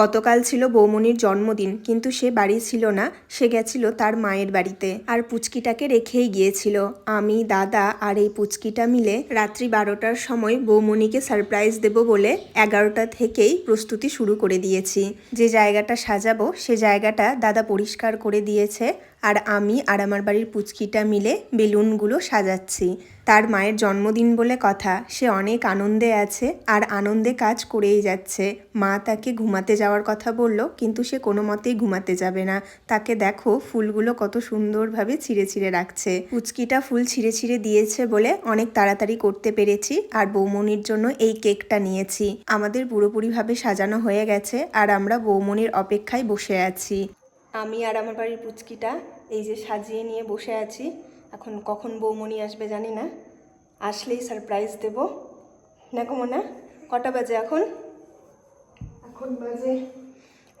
গতকাল ছিল বৌমনির জন্মদিন, কিন্তু সে বাড়ি ছিল না, সে গেছিল তার মায়ের বাড়িতে। আর পুচকিটাকে রেখেই গিয়েছিল। আমি, দাদা আর এই পুচকিটা মিলে রাত্রি বারোটার সময় বৌমনিকে সারপ্রাইজ দেব বলে এগারোটা থেকেই প্রস্তুতি শুরু করে দিয়েছি। যে জায়গাটা সাজাবো, সে জায়গাটা দাদা পরিষ্কার করে দিয়েছে। আর আমি আর আমার বাড়ির পুচকিটা মিলে বেলুনগুলো সাজাচ্ছি। তার মায়ের জন্মদিন বলে কথা, সে অনেক আনন্দে আছে আর আনন্দে কাজ করেই যাচ্ছে। মা তাকে ঘুমাতে যাওয়ার কথা বলল, কিন্তু সে কোনো মতেই ঘুমাতে যাবে না। তাকে দেখো ফুলগুলো কত সুন্দরভাবে ছিঁড়ে ছিঁড়ে রাখছে। পুচকিটা ফুল ছিঁড়ে ছিঁড়ে দিয়েছে বলে অনেক তাড়াতাড়ি করতে পেরেছি আর বৌমনির জন্য এই কেকটা নিয়েছি। আমাদের পুরোপুরিভাবে সাজানো হয়ে গেছে আর আমরা বৌমনির অপেক্ষায় বসে আছি। আমি আর আমার বাড়ির পুচকিটা এই যে সাজিয়ে নিয়ে বসে আছি। এখন কখন বৌমণি আসবে জানি না। আসলেই সারপ্রাইজ দেব। না না কটা বাজে এখন? এখন বাজে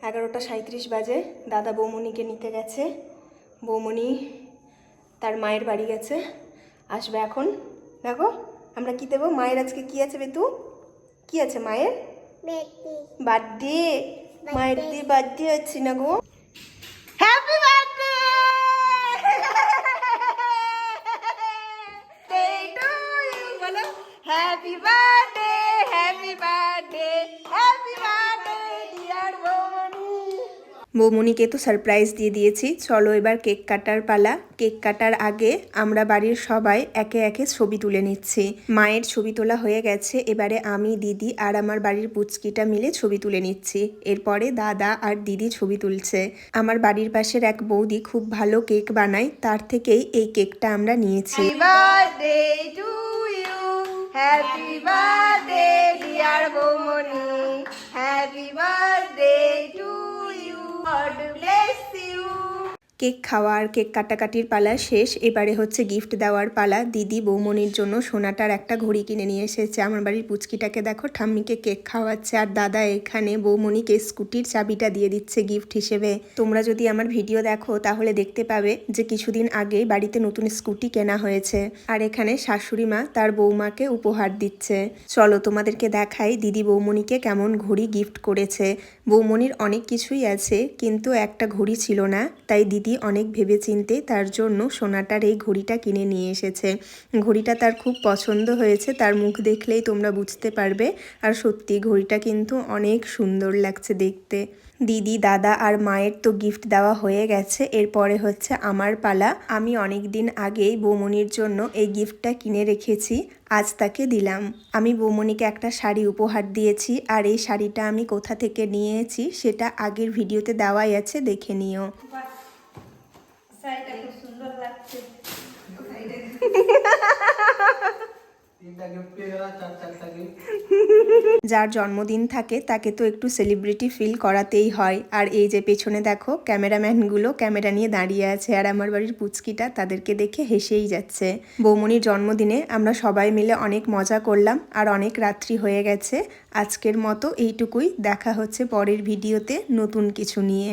এগারোটা সাঁত্রিশ বাজে। দাদা বৌমণিকে নিতে গেছে। বৌমণি তার মায়ের বাড়ি গেছে। আসবে এখন? দেখো আমরা কি দেবো? মায়ের আজকে কি আছে বেতু? কি আছে মায়ের? বার্থডে। মায়ের দিয়ে বার্থডে আছে না গো? Happy birthday happy birthday happy birthday dear বৌমনি বৌমনিকে তো সারপ্রাইজ দিয়ে দিয়েছি। চলো এবার কেক কাটার পালা। কেক কাটার আগে আমরা বাড়ির সবাই একে একে ছবি তুলে নিচ্ছি। মায়ের ছবি তোলা হয়ে গেছে। এবারে আমি দিদি আর আমার বাড়ির পুচকিটা মিলে ছবি তুলে নিচ্ছি। এরপরে দাদা আর দিদি ছবি তুলছে। আমার বাড়ির পাশের এক বৌদি খুব ভালো কেক বানায়। তার থেকেই এই কেকটা আমরা নিয়েছি। হ্যাপি বার্থডে ডিয়ার বৌমনি হ্যাপি বার্থডে কেক খাওয়া আর কেক কাটাকাটির পালা শেষ। এবারে হচ্ছে গিফট দেওয়ার পালা। দিদি বৌমনির জন্য সোনাটার একটা ঘড়ি কিনে নিয়ে এসেছে। আমার বাড়ির পুচকিটাকে দেখো, ঠাম্মিকে কেক খাওয়াচ্ছে আর দাদা এখানে বৌমনিকে স্কুটির চাবিটা দিয়ে দিচ্ছে গিফট হিসেবে। তোমরা যদি আমার ভিডিও দেখো, তাহলে দেখতে পাবে যে কিছুদিন আগে বাড়িতে নতুন স্কুটি কেনা হয়েছে। আর এখানে শাশুড়ি মা তার বৌমাকে উপহার দিচ্ছে। চলো তোমাদেরকে দেখাই দিদি বৌমনিকে কেমন ঘড়ি গিফট করেছে। বৌমনির অনেক কিছুই আছে, কিন্তু একটা ঘড়ি ছিল না, তাই দিদি অনেক ভেবেচিন্তে তার জন্য সোনাটার এই ঘড়িটা কিনে নিয়ে এসেছে। ঘড়িটা তার খুব পছন্দ হয়েছে, তার মুখ দেখলেই তোমরা বুঝতে পারবে। আর সত্যি, ঘড়িটা কিন্তু অনেক সুন্দর লাগছে দেখতে। দিদি, দাদা আর মায়ের তো গিফট দেওয়া হয়ে গেছে, এরপরে হচ্ছে আমার পালা। আমি অনেক দিন আগেই বৌমনির জন্য এই গিফটটা কিনে রেখেছি, আজ তাকে দিলাম। আমি বৌমনিকে একটা শাড়ি উপহার দিয়েছি, আর এই শাড়িটা আমি কোথা থেকে নিয়েছি সেটা আগের ভিডিওতে দেওয়াই আছে, দেখে নিও। শাড়িটা খুব সুন্দর লাগছে। যার জন্মদিন থাকে তাকে তো একটু সেলিব্রিটি ফিল করাতেই হয়। আর এই যে পেছনে দেখো ক্যামেরাম্যানগুলো ক্যামেরা নিয়ে দাঁড়িয়ে আছে আর আমার বাড়ির পুচকিটা তাদেরকে দেখে হেসেই যাচ্ছে। বৌমনির জন্মদিনে আমরা সবাই মিলে অনেক মজা করলাম আর অনেক রাত্রি হয়ে গেছে। আজকের মতো এইটুকুই দেখা হচ্ছে পরের ভিডিওতে নতুন কিছু নিয়ে।